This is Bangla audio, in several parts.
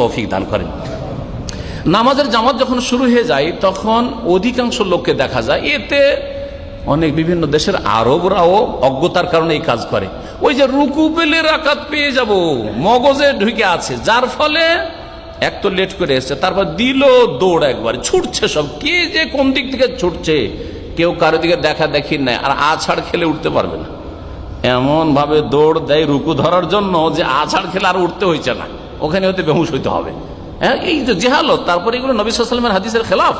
তৌফিক দান করেন। নামাজের জামাত যখন শুরু হয়ে যায়, তখন অধিকাংশ লোককে দেখা যায়, এতে অনেক বিভিন্ন দেশের আরবরাও অজ্ঞতার কারণে এই কাজ করে। ওই যে রুকু পেলে রাকাত পেয়ে যাব, মগজে ঢুকে আছে, যার ফলে এক তো লেট করে এসছে, তারপর দিল দৌড় একবার, ছুটছে সব, কে যে কোন দিক থেকে ছুটছে, কেউ কারও দিকে দেখা দেখি নেয় আর আছাড় খেলে উঠতে পারবে না। এমন ভাবে দৌড় দেয় রুকু ধরার জন্য যে আছাড় খেলে আর উঠতে হয়েছে না। ওখানে হতে বেহুশ হইতে হবে। হ্যাঁ এই যে জেহালত, তারপরে এগুলো নবী সাল্লামের হাদিসের খেলাফ।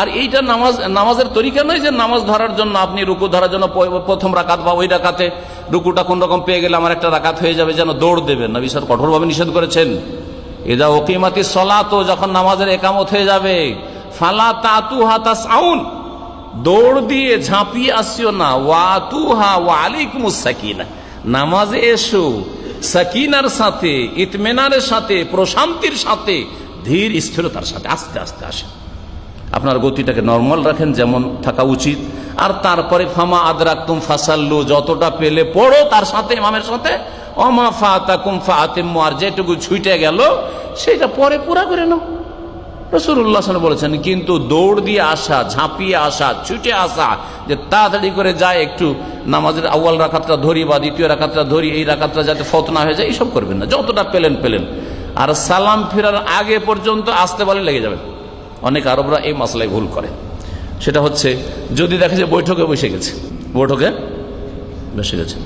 আর এইটা নামাজ, নামাজের তরিকা নয় যে নামাজ ধরার জন্য আপনি রুকু ধরার জন্য প্রথম রাকাত বা ওই রাকাতে রুকুটা কোন রকম পেয়ে গেলে আমার একটা রাকাত হয়ে যাবে যেন দৌড় দেবেন। নবী সাল কঠোরভাবে নিষেধ করেছেন। এদা ওকিমাতি সলা তো যখন নামাজের একামত হয়ে যাবে, ফালা তাতু হাতা সাউন দৌড় দিয়ে ঝাঁপিয়ে আসিও না। ওয়াতু হা ওয়ালিকুম সাকিনা। নামাজে এসো সাকিনার সাথে, ইতমেনারের সাথে, প্রশান্তির সাথে, ধীর স্থিরতার সাথে, আস্তে আস্তে আসে আপনার গতিটাকে নর্মাল রাখেন, যেমন থাকা উচিত। আর তারপরে ফামা আদরাকুম ফাসাল্লু, যতটা পেলে পড়ো তার সাথে, ইমামের সাথে। অমা ফাতাকুম ফাতিম্মু আর যেটুকু ছুটে গেল, সেটা পরে পুরা করে নাও। রসুল্লাহ বলেছেন, কিন্তু দৌড় দিয়ে আসা, ঝাঁপিয়ে আসা, ছুটে আসা, যে তাড়াতাড়ি করে যায়, একটু নামাজের আউ্য়াল রাখাতটা ধরি বা দ্বিতীয় রাখাতটা ধরি, এই রাখাতটা যাতে ফত না হয়ে যায়, এইসব করবেন না। যতটা পেলেন পেলেন। আর সালাম ফেরার আগে পর্যন্ত আসতে বলে লেগে যাবে। অনেক আরবরা এই মশলায় ভুল করে। সেটা হচ্ছে, যদি দেখে যে বৈঠকে বসে গেছে, বৈঠকে বসে গেছে,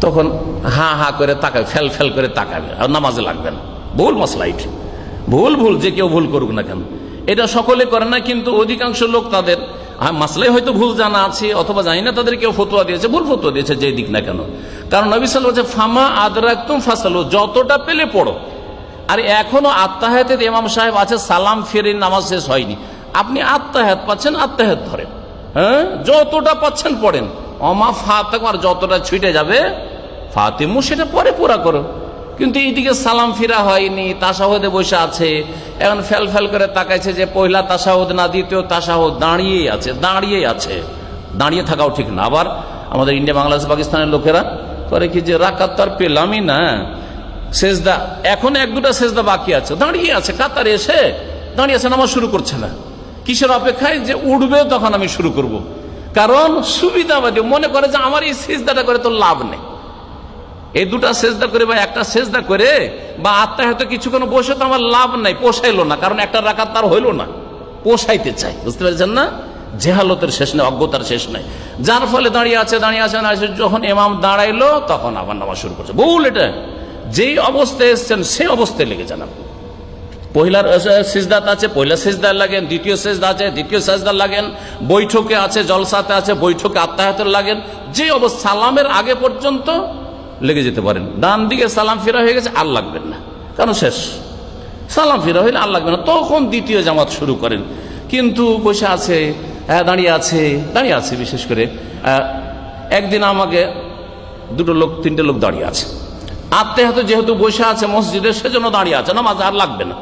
তখন হা হা করে তাকাবে ফেল ফেল করে তাকাবে। আর নামাজে লাগবে না। ভুল মশলা এটি। ভুল ভুল, যে কেউ ভুল করুক না কেন। এটা সকলে করে না, কিন্তু অধিকাংশ লোক তাদের মাসলাই হয়তো ভুল জানা আছে, অথবা জানি না, তাদের কেউ ফতুয়া দিয়েছে, ভুল ফতুয়া দিয়েছে যে দিক না কেন। কারণ নবী সাল বলছে ফামা আদরাক্তুম ফাসালো যতটা পেলে পড়ো। আর এখনও আত্মাহাতে ইমাম সাহেব আছে, সালাম ফিরে নামাজ শেষ হয়নি। আপনি আত্মাহাত পাচ্ছেন আত্মাহাত ধরেন। হ্যাঁ? যতটা পাচ্ছেন পড়েন। অমা ফাতেম, আর যতটা ছুটে যাবে, ফাতেমু সেটা পরে পুরা করো। কিন্তু এইদিকে সালাম ফিরা হয়নি, তাসাহদে বসে আছে। এখন ফেল ফেল করে তাকাইছে যে পয়লা তাসাহদ না, দ্বিতীয় তাসাহদ দাঁড়িয়েই আছে দাঁড়িয়েই আছে। দাঁড়িয়ে থাকাও ঠিক না। আবার আমাদের ইন্ডিয়া, বাংলাদেশ, পাকিস্তানের লোকেরা করে কি যে, রাকাত তো আর পেলামই না। সেজদা, এখন এক দুটা সেজদা বাকি আছে। দাঁড়িয়ে আছে, কাতারে এসে দাঁড়িয়ে আছে, নামাজ শুরু করছে না। কিসের অপেক্ষায়? যে উঠবে তখন আমি শুরু করব। কারণ সুবিধাবাদী, মনে করে যে আমার এই সেজদাটা করে তো লাভ নেই। এই দুটা সেজদা করে বা একটা সেজদা করে, বা আত্মা হয়তো কিছুক্ষণ বসে তো আমার লাভ নাই, পোষাইলো না, কারণ একটা রাখাত তার হইল না। পোষাইতে চাই, বুঝতে পেরেছেন না? জেহালতের শেষ নেই, অজ্ঞতার শেষ নাই। যার ফলে দাঁড়িয়ে আছে দাঁড়িয়ে আছে, দাঁড়িয়ে যখন এমাম দাঁড়াইলো, তখন আবার নামাজ শুরু করছে। ভুল এটা। যেই অবস্থায় এসছেন, সেই অবস্থায় লেগে যান পহিলার সিজদাত আছে, পহিলা সিজদা লাগেন, দ্বিতীয় সেজদা আছে, দ্বিতীয় সেজদা লাগেন, বৈঠকে আছে, জলসাতে আছে, বৈঠকে আত্মাহাতের লাগেন, যে অবস্থা, সালামের আগে পর্যন্ত লেগে যেতে পারেন। ডান দিকে সালাম ফেরা হয়ে গেছে আর লাগবেন না। কারণ শেষ। সালাম ফেরা হইলে আর লাগবে না। তখন দ্বিতীয় জামাত শুরু করেন। কিন্তু বসে আছে হ্যাঁ, দাঁড়িয়ে আছে দাঁড়িয়ে আছে বিশেষ করে। একদিন আমাকে দুটো লোক তিনটে লোক দাঁড়িয়ে আছে। আত্মে হাতে যেহেতু বসে আছে মসজিদে সেজন্য দাঁড়িয়ে আছে। না মাঝে আর লাগবে না।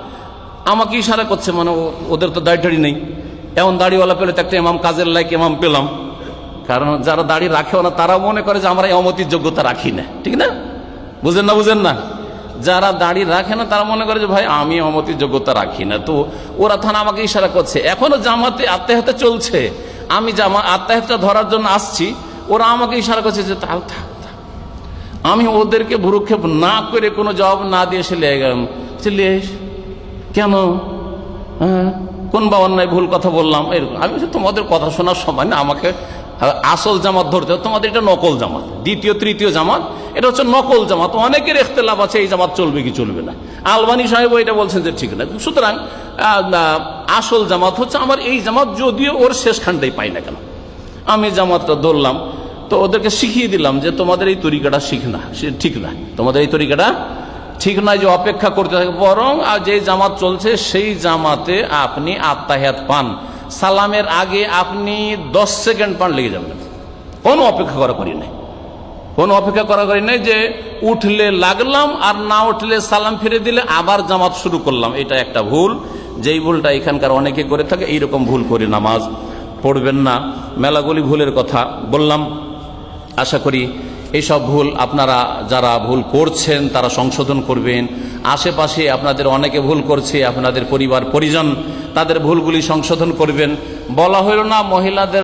আমাকে ইশারা করছে মানে ওদের তো দাড়ি টাড়ি নেই। এমন দাড়িওয়ালা পেলে তো একটা এমাম কাজের লাইক এমাম পেলাম। কারণ যারা দাড়ি রাখেও না তারা মনে করে যে আমরা এই অমতির যোগ্যতা রাখি না। ঠিক না? বুঝেন না বুঝেন না? যারা দাড়ি রাখে না, তারা মনে করে যে, ভাই, আমি অমতির যোগ্যতা রাখি না। তো ওরা থানা আমাকে ইশারা করছে, এখনও জামাতে আত্মাহাতে চলছে। আমি জামা আত্মাহাতটা ধরার জন্য আসছি। ওরা আমাকে ইশারা করছে যে তাহলে থাক। আমি ওদেরকে ভুরুক্ষেপ না করে কোনো জবাব না দিয়ে লেগে গেলাম। চলে কেন? হ্যাঁ? কোন বা অন্যায় ভুল কথা বললাম? এরকম। আমি তোমাদের কথা শোনার সময় না, আমাকে আসল জামাত ধরতে। তোমাদের এটা নকল জামাত। দ্বিতীয়, তৃতীয় জামাত, এটা হচ্ছে নকল জামাত। অনেকের এখতেলাভ আছে, এই জামাত চলবে কি চলবে না। আলবানি সাহেব এটা বলছেন যে ঠিক না। সুতরাং আসল জামাত হচ্ছে আমার এই জামাত, যদিও ওর শেষখানটাই পাই না কেন। আমি জামাতটা ধরলাম, তো ওদেরকে শিখিয়ে দিলাম যে তোমাদের এই তরিকাটা শিখ না ঠিক না। তোমাদের এই তরিকাটা ঠিক নয় যে অপেক্ষা করতে থাকে বরং আর যে জামাত চলছে, সেই জামাতে আপনি আত্মাহাত পান। সালামের আগে আপনি দশ সেকেন্ড পান লেগে যাবেন কোনো অপেক্ষা করা করি নাই। কোনো অপেক্ষা করা করি নাই যে উঠলে লাগলাম আর না উঠলে সালাম ফিরে দিলে আবার জামাত শুরু করলাম। এটা একটা ভুল। যেই ভুলটা এখানকার অনেকে করে থাকে, এইরকম ভুল করে নামাজ পড়বেন না। মেলাগুলি ভুলের কথা বললাম। আশা করি এইসব ভুল আপনারা যারা ভুল করছেন, তারা সংশোধন করবেন। আশেপাশে আপনাদের অনেকে ভুল করছে, আপনাদের পরিবার, পরিজন, তাদের ভুলগুলি সংশোধন করবেন। বলা হইল না মহিলাদের